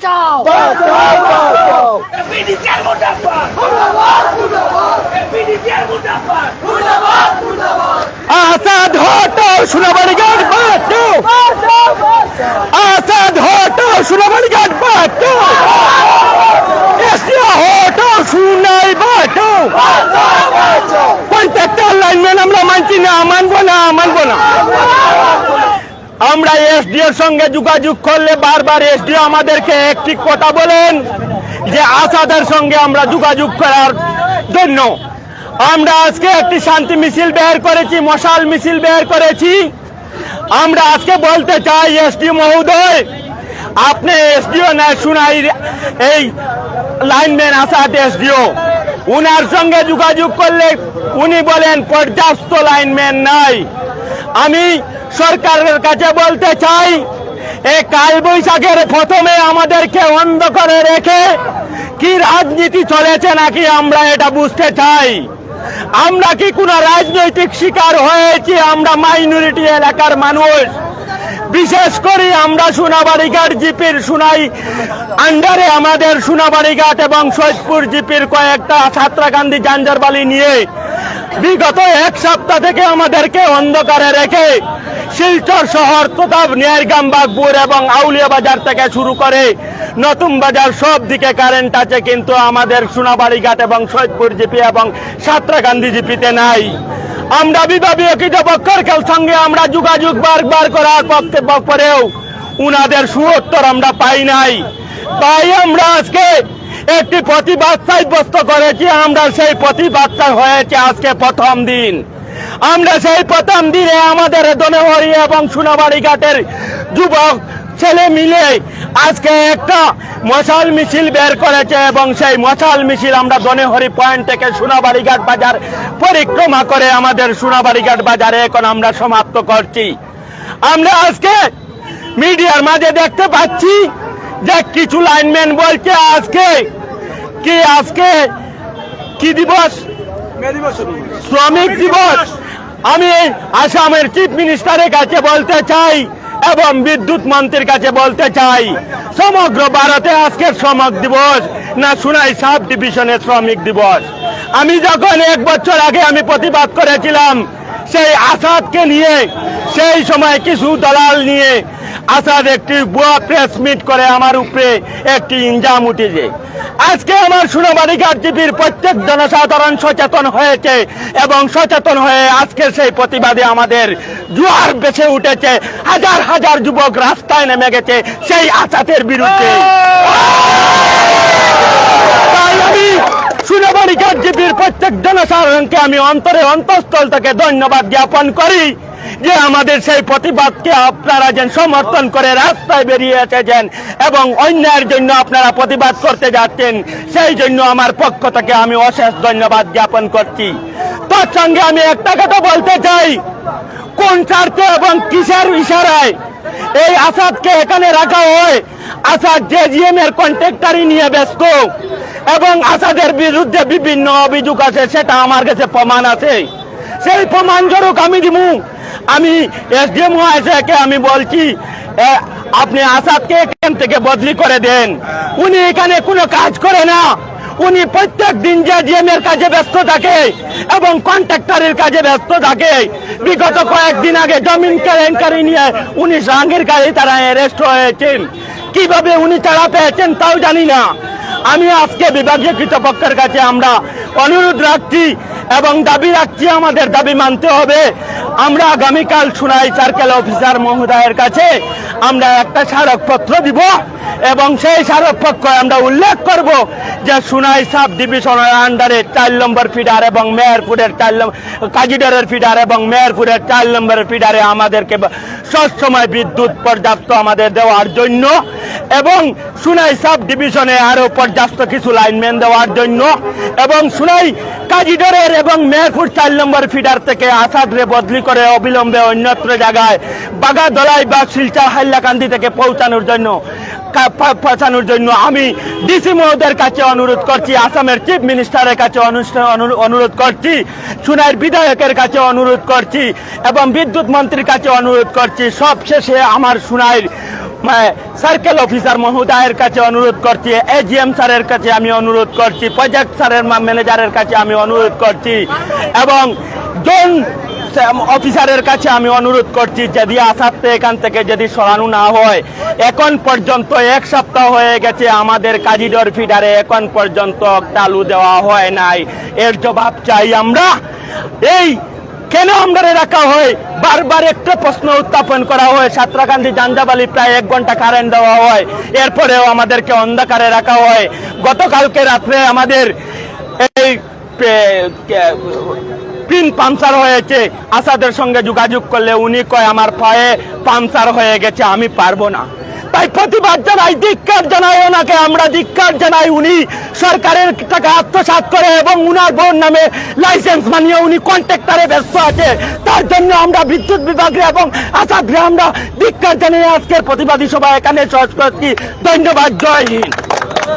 বাঁচাও। বাঁচাও বাঁচাও বিডিসিআর মুর্দাবাদ বিডিসিআর মুর্দাবাদ আসাদ হটো সোনাবাড়ি ঘাট বাঁচো আসাদ হটো সোনাবাড়ি ঘাট বাঁচো এসিয়া হটো সুনাই বাঁচো প্রত্যেকটা লাইনম্যান আমরা মানছি না, মানবো না মানবো না। আমরা এসডিওর সঙ্গে যোগাযোগ করলে বারবার এসডিও আমাদেরকে একটি কথা বলেন যে আসাদের সঙ্গে আমরা যোগাযোগ করার জন্য। আমরা আজকে একটি শান্তি মিছিল বের করেছি, মশাল মিছিল বের করেছি। আমরা আজকে বলতে চাই এসডিও মহোদয়, আপনি এসডিও না শুনাই এই লাইনম্যান আসাদ এসডিও। উনার সঙ্গে যোগাযোগ করলে উনি বলেন, পর্যাপ্ত লাইনম্যান নাই। আমি সরকারের কাছে বলতে চাই এই কাল বৈশাখের প্রথমে আমাদেরকে অন্ধ করে রেখে কি রাজনীতি চলেছে নাকি আমরা এটা বুঝতে চাই। আমরা কি কোনো রাজনৈতিক শিকার হয়েছি? আমরা মাইনরিটি এলাকার মানুষ। বিশেষ করে আমরা সোনাবাড়িঘাট জিপির সুনাই আন্ডারে আমাদের সোনাবাড়িঘাট এবং সৈয়দপুর জিপির কয়েকটা ছাত্রাকান্দি জাঞ্জারবালি নিয়ে বিগত এক সপ্তাহ থেকে আমাদেরকে অন্ধকারে রেখে শিলচর শহর তথা নিয়ারগাম, বাগপুর এবং আউলিয়া বাজার থেকে শুরু করে নতুন বাজার সব দিকে কারেন্ট আছে, কিন্তু আমাদের সোনাবাড়িঘাট এবং সৈয়দপুর জিপি এবং সাঁতরাকান্দি জিপিতে নাই। আমরা বিভাগীয় কৃতপক্ষের সঙ্গে আমরা যোগাযোগ বারবার করার পক্ষে পরেও উনাদের সুউত্তর আমরা পাই নাই। তাই আমরা আজকে একটি প্রতিবাদ সাব্যস্ত করেছি, আমরা সেই প্রতিবাদটা হয়েছে আজকে প্রথম দিন। আমরা সেই প্রথম দিনে আমাদের দনেহরি এবং সোনাবাড়ি ঘাটের যুবক ছেলে মিলে আজকে একটা মশাল মিছিল বের করেছে এবং সেই মশাল মিছিল আমরা দনেহরি পয়েন্ট থেকে সোনাবাড়ি ঘাট বাজার পরিক্রমা করে আমাদের সোনাবাড়ি ঘাট বাজারে এখন আমরা সমাপ্ত করছি। আমরা আজকে মিডিয়ার মাঝে দেখতে পাচ্ছি যে কিছু লাইনম্যান বলছে, আজকে কি আজকে কি দিবস? শ্রমিক দিবস। আমি আসামের চিফ মিনিস্টারের কাছে বলতে চাই এবং বিদ্যুৎ মন্ত্রীর কাছে বলতে চাই সমগ্র ভারতে আজকের শ্রমিক দিবস না শুনাই সাব ডিভিশনের শ্রমিক দিবস। আমি যখন এক বছর আগে আমি প্রতিবাদ করেছিলাম সেই আসাদকে নিয়ে সেই সময় কিছু দলাল নিয়ে আসাদ একটি বুয়া প্রেস মিট করে আমার উপরে একটি ইঞ্জাম উঠেছে। আজকে আমার সুনাবাড়ি জিপির প্রত্যেক জনসাধারণ সচেতন হয়েছে এবং সচেতন হয়ে আজকে সেই প্রতিবাদে আমাদের জোয়ার বেছে উঠেছে। হাজার হাজার যুবক রাস্তায় নেমে গেছে সেই আসাদের বিরুদ্ধে তাই আমি জিপির প্রত্যেক জনসাধারণকে আমি অন্তরে অন্তঃস্থল থেকে ধন্যবাদ জ্ঞাপন করি যে আমাদের সেই প্রতিবাদকে আপনারা যেন সমর্থন করে রাস্তায় বেরিয়ে এসেছেন এবং অন্যায়ের জন্য আপনারা প্রতিবাদ করতে যাচ্ছেন, সেই জন্য আমার পক্ষ থেকে আমি অশেষ ধন্যবাদ জ্ঞাপন করছি। তার সঙ্গে আমি একটা কথা বলতে চাই, কোন স্বার্থে এবং কিসের ইশারায় এই আসাদকে এখানে রাখা হয়? আসাদ জেজিএম এর কন্ট্রাক্টারি নিয়ে ব্যস্ত। এবং আসাদের বিরুদ্ধে বিভিন্ন অভিযোগ আছে, সেটা আমার কাছে প্রমাণ আছে। সেই প্রমাণ স্বরূপ আমি দিমু। আমি এসডিএম এসে আমি বলছি আপনি আসাদকে এখান থেকে বদলি করে দেন। উনি এখানে কোনো কাজ করে না। উনি প্রত্যেক দিন যে জিএম এর কাজে ব্যস্ত থাকে এবং কন্ট্রাক্টরের কাজে ব্যস্ত থাকে। বিগত কয়েকদিন আগে জমিন কেলেঙ্কারি নিয়ে উনি জাহাঙ্গীর গাড়ি তারা অ্যারেস্ট হয়েছেন। কীভাবে উনি তারা পেয়েছেন তাও জানি না। আমি আজকে বিভাগীয় কৃতপক্ষের কাছে আমরা অনুরোধ রাখছি এবং দাবি রাখছি, আমাদের দাবি মানতে হবে। আমরা আগামীকাল সুনাই সার্কেল অফিসার মহোদয়ের কাছে আমরা একটা স্মারকপত্র দিব। এবং সেই স্মারকপত্র আমরা উল্লেখ করব যে সুনাই সাব ডিভিশনের আন্ডারে চার নম্বর ফিডার এবং মেয়রপুরের চার কাজিডারের ফিডার এবং মেয়রপুরের চার নম্বরের ফিডারে আমাদেরকে সবসময় বিদ্যুৎ পর্যাপ্ত আমাদের দেওয়ার জন্য এবং সুনাই সাব ডিভিশনে আরও পর্যাপ্ত কিছু লাইনম্যান দেওয়ার জন্য এবং সুনাই কাজিডরের এবং মেয়রপুর চার নম্বর ফিডার থেকে আসাদরে বদলি করে অবিলম্বে অন্যত্র জায়গায় বাগাদলাই বা শিলচা হাইলাকান্দি থেকে পৌঁছানোর জন্য পৌঁছানোর জন্য আমি ডিসি মহোদয়ের কাছে অনুরোধ করছি, আসামের চিফ মিনিস্টারের কাছে অনুরোধ করছি, সুনাইয়ের বিধায়কের কাছে অনুরোধ করছি এবং বিদ্যুৎ মন্ত্রীর কাছে অনুরোধ করছি সব শেষে আমার সুনাইয়ের সার্কেল অফিসার মহোদয়ের কাছে অনুরোধ করছি এজিএম স্যারের কাছে আমি অনুরোধ করছি প্রজেক্ট স্যারের ম্যানেজারের কাছে আমি অনুরোধ করছি এবং জোন অফিসারের কাছে আমি অনুরোধ করছি, যদি আসাতে এখান থেকে যদি সরানো না হয়, এখন পর্যন্ত এক সপ্তাহ হয়ে গেছে আমাদের কাজিডর ফিডারে এখন পর্যন্ত চালু দেওয়া হয় নাই। এর জবাব চাই আমরা। এই কেন আমরা রাখা হয়? বারবার একটা প্রশ্ন উত্থাপন করা হয়। সাঁতরাকান্দি জাঞ্জাবালি প্রায় এক ঘণ্টা কারেন্ট দেওয়া হয়। এরপরেও আমাদেরকে অন্ধকারে রাখা হয়। গতকালকে রাত্রে আমাদের এই পিন পাংচার হয়েছে। আসাদের সঙ্গে যোগাযোগ করলে উনি কয়, আমার পায়ে পাংচার হয়ে গেছে, আমি পারব না। তাই প্রতিবাদ জানাই, ধিক্কার জানাই ওনাকে, আমরা ধিক্কার জানাই উনি সরকারের টাকা আত্মসাৎ করে এবং উনার বোন নামে লাইসেন্স মানিয়ে উনি কন্ট্রাক্টারে ব্যস্ত আছে। তার জন্য আমরা বিদ্যুৎ বিভাগে এবং আসাদকে আমরা ধিক্কার জানিয়ে আজকের প্রতিবাদী সভা এখানে সহজ করছি। ধন্যবাদ, জয় হিন্দ।